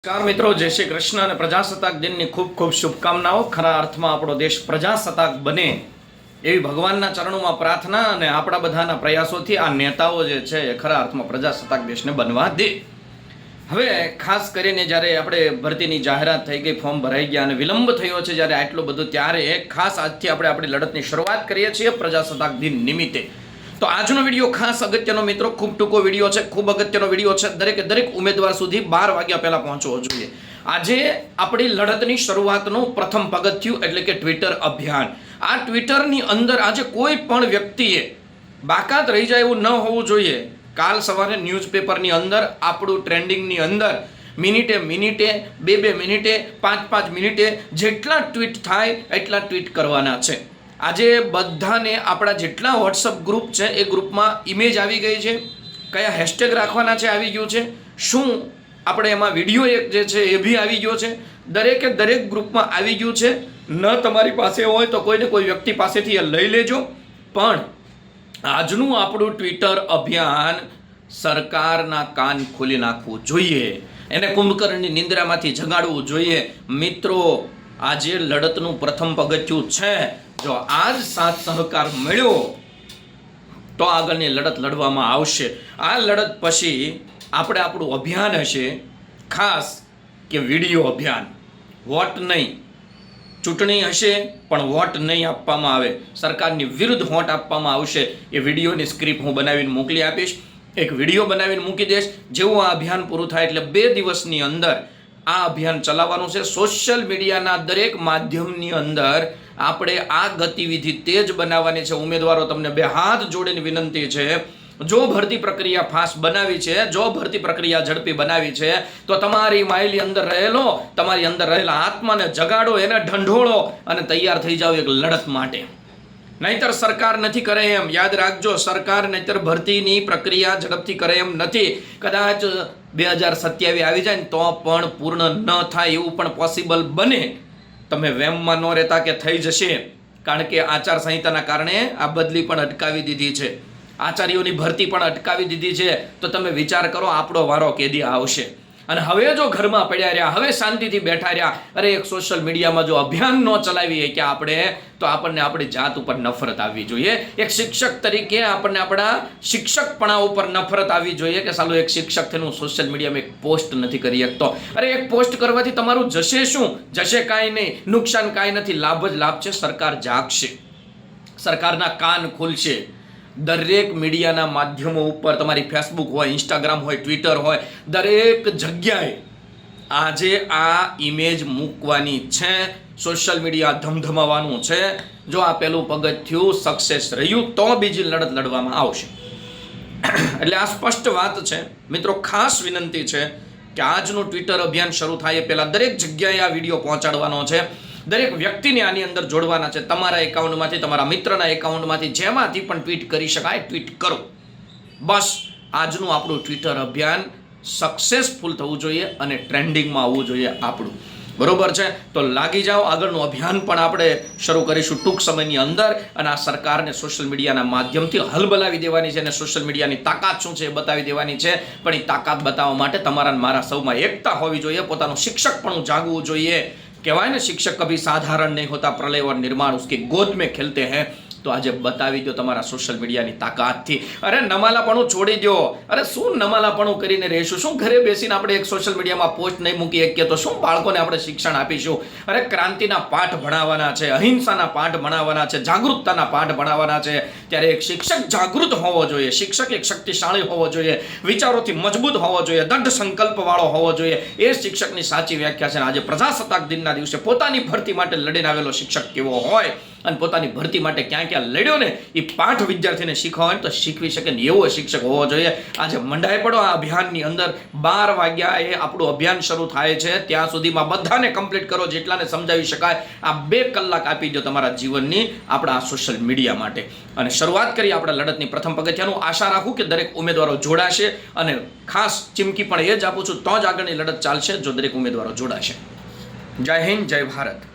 નમસ્કાર મિત્રો, જય શ્રી કૃષ્ણ અને પ્રજાસત્તાક દિનની ખૂબ ખૂબ શુભકામનાઓ. ખરા અર્થમાં આપણો દેશ પ્રજાસત્તાક બને એવી ભગવાનના ચરણોમાં પ્રાર્થના અને આપણા બધાના પ્રયાસોથી આ નેતાઓ જે છે એ ખરા અર્થમાં પ્રજાસત્તાક દેશને બનવા દે. હવે ખાસ કરીને જ્યારે આપણે ભરતીની જાહેરાત થઈ ગઈ, ફોર્મ ભરાઈ ગયા અને વિલંબ થયો છે જ્યારે આટલું બધું, ત્યારે ખાસ આજથી આપણે આપણી લડતની શરૂઆત કરીએ છીએ પ્રજાસત્તાક દિન નિમિત્તે. તો આજનો વીડિયો ખાસ અગત્યનો મિત્રો, ખૂબ ટૂંકો વીડિયો છે, ખૂબ અગત્યનો વીડિયો છે. દરેકે દરેક ઉમેદવાર સુધી બાર વાગ્યા પહેલાં પહોંચવો જોઈએ. આજે આપણી લડતની શરૂઆતનું પ્રથમ પગથિયું એટલે કે ટ્વિટર અભિયાન. આ ટ્વિટરની અંદર આજે કોઈ પણ વ્યક્તિએ બાકાત રહી જાય એવું ન હોવું જોઈએ. કાલ સવારે ન્યૂઝપેપરની અંદર, આપણું ટ્રેન્ડિંગની અંદર, મિનિટે મિનિટે, બે બે મિનિટે, પાંચ પાંચ મિનિટે જેટલા ટ્વીટ થાય એટલા ટ્વીટ કરવાના છે. આજે બધાને આપણા જેટલા વોટ્સઅપ ગ્રુપ છે, એ ગ્રુપમાં ઇમેજ આવી ગઈ છે, કયા હેશટેગ રાખવાના છે આવી ગયું છે, શું આપણે એમાં વીડિયો એક જે છે એ બી આવી ગયો છે, દરેકે દરેક ગ્રુપમાં આવી ગયું છે, ન તમારી પાસે હોય તો કોઈને કોઈ વ્યક્તિ પાસેથી એ લઈ લેજો, પણ આજનું આપણું ટ્વિટર અભિયાન સરકારના કાન ખોલી નાખવું જોઈએ, એને કુંભકર્ણની નિંદ્રામાંથી જગાડવું જોઈએ, મિત્રો. આજે લડતનું પ્રથમ પગથિયું છે. જો આજ સાથ સહકાર મળ્યો, તો આગળની લડત લડવામાં આવશે. આ લડત પછી આપણે આપણું અભિયાન હશે. ખાસ કે વીડિયો અભિયાન. વોટ નહીં. ચૂંટણી હશે, પણ વોટ નહીં આપવામાં આવે. સરકારની વિરુદ્ધ વોટ આપવામાં આવશે. એ વિડીયોની સ્ક્રિપ્ટ હું બનાવીને મોકલી આપીશ. એક વીડિયો બનાવીને મૂકી દઈશ. જેવું આ અભિયાન પૂરું થાય એટલે બે દિવસની અંદર આ અભિયાન ચલાવવાનું છે. સોશિયલ મીડિયાના દરેક માધ્યમની અંદર આપણે આ ગતિવિધિ તેજ બનાવવાની છે. ઉમેદવારો તમને બે હાથ જોડીને વિનંતી છે. જો ભરતી પ્રક્રિયા ફાસ્ટ બનાવી છે, જો ભરતી પ્રક્રિયા ઝડપી બનાવી છે, તો તમારી માયલી અંદર રહેલો, તમારી અંદર રહેલા આત્માને જગાડો, એને ઢંઢોળો અને તૈયાર થઈ જાઓ એક લડત માટે. નહીતર સરકાર નથી કરે એમ. યાદ રાખજો, સરકાર નહીતર ભરતીની પ્રક્રિયા ઝડપથી કરે એમ નથી. કદાચ બે હજાર સત્યાવીસ આવી જાય ને તો પણ પૂર્ણ ન થાય એવું પણ પોસિબલ બને. તમે વેમમાં ન રહેતા કે થઈ જશે. કારણ કે આચાર સંહિતાના કારણે આ બદલી પણ અટકાવી દીધી છે. આચાર્યોની ભરતી પણ અટકાવી દીધી છે. તો તમે વિચાર કરો, આપણો વારો કેદી આવશે? અને હવે જો ઘરમાં પડ્યા રહ્યા, હવે શાંતિથી બેઠા રહ્યા. અરે, એક સોશિયલ મીડિયામાં જો અભિયાન ન ચલાવીએ કે આપણે, તો આપણને આપણી જાત ઉપર નફરત આવવી જોઈએ. એક શિક્ષક તરીકે આપણને આપણા શિક્ષકપણા ઉપર નફરત આવવી જોઈએ કે સાલું એક શિક્ષક થઈને હું સોશિયલ મીડિયામાં એક પોસ્ટ નથી કરી શકતો. અરે, એક પોસ્ટ કરવાથી તમારું જશે શું? જશે કાંઈ નહીં. નુકસાન કાંઈ નથી. લાભ જ લાભ છે. સરકાર જાગશે. સરકારના કાન ખુલશે. દરેક મીડિયાના માધ્યમો ઉપર તમારી ફેસબુક હોય ઇન્સ્ટાગ્રામ હોય ટ્વિટર હોય, દરેક જગ્યાએ આજે આ ઇમેજ મૂકવાની છે. સોશિયલ મીડિયા ધમધમાવાનું છે. જો આ પહેલું પગથિયું સક્સેસ રહ્યું, તો બીજી લડત લડવામાં આવશે. એટલે આ સ્પષ્ટ વાત છે. મિત્રો, ખાસ વિનંતી છે કે આજનું ટ્વિટર અભિયાન શરૂ થાય એ પહેલાં દરેક જગ્યાએ આ વીડિયો પહોંચાડવાનો છે. દરેક વ્યક્તિને આની અંદર જોડવાના છે. તમારા એકાઉન્ટમાંથી, તમારા મિત્રના એકાઉન્ટમાંથી જેમાંથી પણ ટ્વીટ કરી શકાય ટ્વીટ કરો. બસ આજનું આપણું ટ્વિટર અભિયાન સક્સેસફુલ થવું જોઈએ અને ટ્રેન્ડિંગમાં આવવું જોઈએ આપણું. બરોબર છે? તો લાગી જાઓ, આગળનું અભિયાન પણ આપણે શરૂ કરીશું ટૂંક સમયની અંદર અને આ સરકારને સોશિયલ મીડિયાના માધ્યમથી હલબલાવી દેવાની છે અને સોશિયલ મીડિયાની તાકાત શું છે એ બતાવી દેવાની છે. પણ એ તાકાત બતાવવા માટે તમારા મારા સૌમાં એકતા હોવી જોઈએ, પોતાનું શિક્ષક પણ જાગવું જોઈએ. कहवाए ना शिक्षक कभी साधारण नहीं होता प्रलय और निर्माण उसके गोद में खेलते हैं તો આજે બતાવી દો તમારા સોશિયલ મીડિયાની તાકાતથી. અરે નમાલાપણું છોડી દો અરે શું નમાલાપણું કરીને રહીશું? શું ઘરે બેસીને આપણે એક સોશિયલ મીડિયામાં પોસ્ટ નહીં મૂકી શકીએ તો શું બાળકોને આપણે શિક્ષણ આપીશું? અરે ક્રાંતિના પાઠ ભણાવવાના છે, અહિંસાના પાઠ ભણાવવાના છે, જાગૃતતાના પાઠ ભણાવવાના છે. ત્યારે એક શિક્ષક જાગૃત હોવો જોઈએ, શિક્ષક એક શક્તિશાળી હોવો જોઈએ, વિચારોથી મજબૂત હોવો જોઈએ દઢ સંકલ્પવાળો હોવો જોઈએ. એ શિક્ષકની સાચી વ્યાખ્યા છે. આજે પ્રજાસત્તાક દિનના દિવસે પોતાની ભરતી માટે લડીને આવેલો શિક્ષક કેવો હોય? અને પોતાની ભરતી માટે ક્યાં ક્યાં લડ્યો ને એ પાઠ વિદ્યાર્થીને શીખવા હોય ને તો શીખવી શકે ને એવો શિક્ષક હોવો જોઈએ. આજે મંડાઈ પડો આ અભિયાનની અંદર બાર વાગ્યા એ આપણું અભિયાન શરૂ થાય છે. ત્યાં સુધીમાં બધાને કમ્પ્લીટ કરો જેટલાને સમજાવી શકાય આ બે કલાક આપી દો તમારા જીવનની આપણા સોશિયલ મીડિયા માટે. અને શરૂઆત કરી આપણા લડતની પ્રથમ પગથિયાનું. આશા રાખું કે દરેક ઉમેદવારો જોડાશે અને ખાસ ચીમકી પણ એ જ આપું છું, તો જ આગળની લડત ચાલશે જો દરેક ઉમેદવારો જોડાશે. જય હિન્દ, જય ભારત.